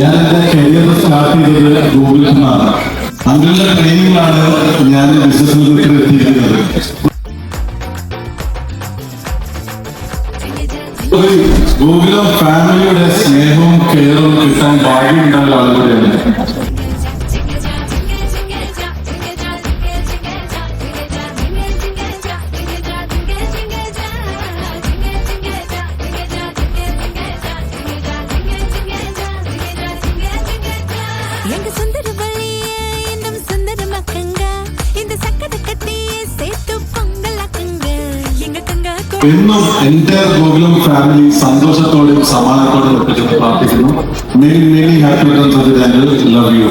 ഞാൻ എന്റെ career start ചെയ്തത് ഗൂഗിളിൽ നിന്നാണ്. അങ്ങനെയുള്ള ട്രെയിനിങ്ങിലാണ് ഞാൻ ബിസിനസ് എത്തിയിരിക്കുന്നത്. ഗൂഗിളും ഫാമിലിയുടെ സ്നേഹവും കെയറും കിട്ടാൻ ഭാഗ്യമുണ്ടായ ആളുകൂടെയാണ് எங்க சுந்தர வழியே இன்னும் சுந்தரமாக்குங்க இந்த சக்கரை கட்டியே சேர்த்து பொங்கலாக்குங்க எங்க தங்க എന്നും എന്റെ ഗോകുലം ഫാമിലി സന്തോഷത്തോടെയും സമാധാനത്തോടെയും ഒപ്പിച്ച് പ്രാർത്ഥിക്കുന്നു many many happy returns of the love you